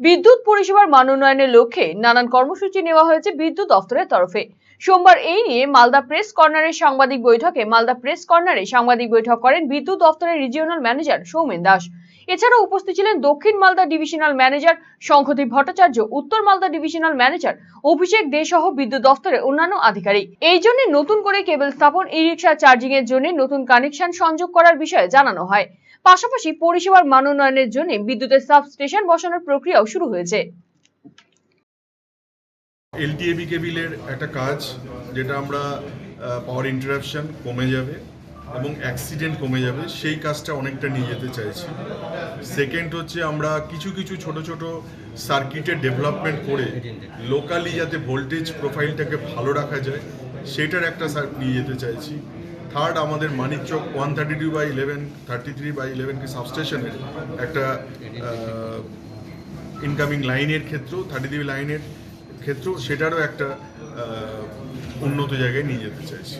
বিদ্যুৎ পরিষেবার মান উন্নয়নের লক্ষ্যে নানান কর্মসূচি নেওয়া হয়েছে বিদ্যুৎ দফতরের তরফে। সোমবার এই নিয়ে মালদা প্রেস কর্নারের সাংবাদিক বৈঠকে মালদা প্রেস কর্নারে সাংবাদিক বৈঠক করেন বিদ্যুৎ দফতরের রিজিওনাল ম্যানেজার সৌমেন দাস। এছাড়া উপস্থিত ছিলেন দক্ষিণ মালদা ডিভিশনাল ম্যানেজার শঙ্খদীপ ভট্টাচার্য, উত্তর মালদা ডিভিশনাল ম্যানেজার অভিষেক দে সহ বিদ্যুৎ দফতরের অন্যান্য আধিকারিক। এই জন্য নতুন করে কেবল স্থাপন ই রিক্সা চার্জিং এর জন্য নতুন কানেকশন সংযোগ করার বিষয়ে জানানো হয়। পাশাপাশি পরিষেবার মান উন্নয়নের জন্য বিদ্যুতের সাব স্টেশন বসানোর প্রক্রিয়াও শুরু হয়েছে। এলটিএবি কেবিলের একটা কাজ, যেটা আমরা পাওয়ার ইন্টারাপশন কমে যাবে এবং অ্যাক্সিডেন্ট কমে যাবে, সেই কাজটা অনেকটা নিয়ে যেতে চাইছি। সেকেন্ড হচ্ছে আমরা কিছু কিছু ছোট ছোট সার্কিটের ডেভেলপমেন্ট করে লোকালি যাতে ভোল্টেজ প্রোফাইলটাকে ভালো রাখা যায়, সেটার একটা নিয়ে যেতে চাইছি। থার্ড আমাদের Manikchak one thirty two by eleven thirty three by eleven কি সাবস্টেশনের একটা ইনকামিং লাইনের ক্ষেত্রেও থার্টি থ্রি লাইনের ক্ষেত্রেও সেটারও একটা উন্নত জায়গায় নিয়ে যেতে চাইছি।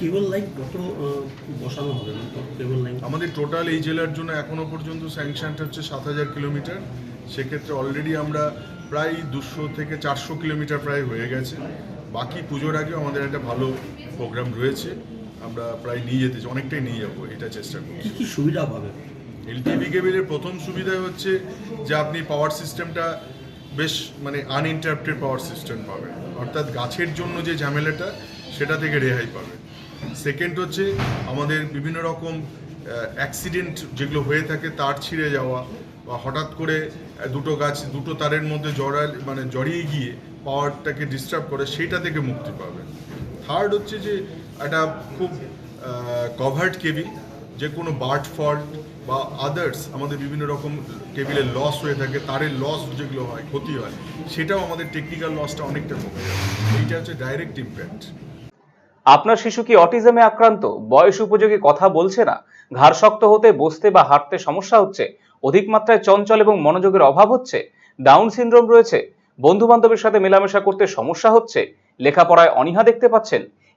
কেবল লাইন কত বসানো হবে? কেবল লাইন আমাদের টোটাল এই জেলার জন্য এখনও পর্যন্ত স্যাংশনটা হচ্ছে সাত হাজার কিলোমিটার। সেক্ষেত্রে অলরেডি আমরা প্রায় দুশো থেকে চারশো কিলোমিটার প্রায় হয়ে গেছে। বাকি পুজোর আগেও আমাদের একটা ভালো প্রোগ্রাম রয়েছে। আমরা প্রায় নিয়ে যেতে চাই, অনেকটাই নিয়ে যাব এটা চেষ্টা করছি। কি সুবিধা পাবে? এলটিভি কেবিলের প্রথম সুবিধা হচ্ছে যে আপনি পাওয়ার সিস্টেমটা বেশ মানে আনইন্টারাপ্টেড পাওয়ার সিস্টেম পাবেন। অর্থাৎ গাছের জন্য যে ঝামেলাটা সেটা থেকে রেহাই পাবে সেকেন্ড হচ্ছে আমাদের বিভিন্ন রকম অ্যাক্সিডেন্ট যেগুলো হয়ে থাকে তার ছিঁড়ে যাওয়া বা হঠাৎ করে দুটো গাছ দুটো তারের মধ্যে জড়া মানে জড়িয়ে গিয়ে পাওয়ারটাকে ডিস্টার্ব করে সেটা থেকে মুক্তি পাবে থার্ড হচ্ছে যে একটা খুব কভার্ড কেবিল যে কোনো বার্ড ফল্ট বা আদার্স আমাদের বিভিন্ন রকম কেবিলের লস হয়ে থাকে তারের লস যেগুলো হয়, ক্ষতি হয়, সেটাও আমাদের টেকনিক্যাল লসটা অনেকটা কমে যায় এইটা হচ্ছে ডাইরেক্ট ইম্প্যাক্ট আপনার শিশু কি অটিজমে আক্রান্ত? বয়স উপযোগী কথা বলছে না? ঘাড় শক্ত হতে, বসতে বা হাঁটতে সমস্যা হচ্ছে? অধিক মাত্রায় চঞ্চল এবং মনোযোগের অভাব হচ্ছে? ডাউন সিনড্রোম রয়েছে? বন্ধু বান্ধবের সাথে মেলামেশা করতে সমস্যা হচ্ছে? লেখাপড়ায় অনীহা দেখতে পাচ্ছেন?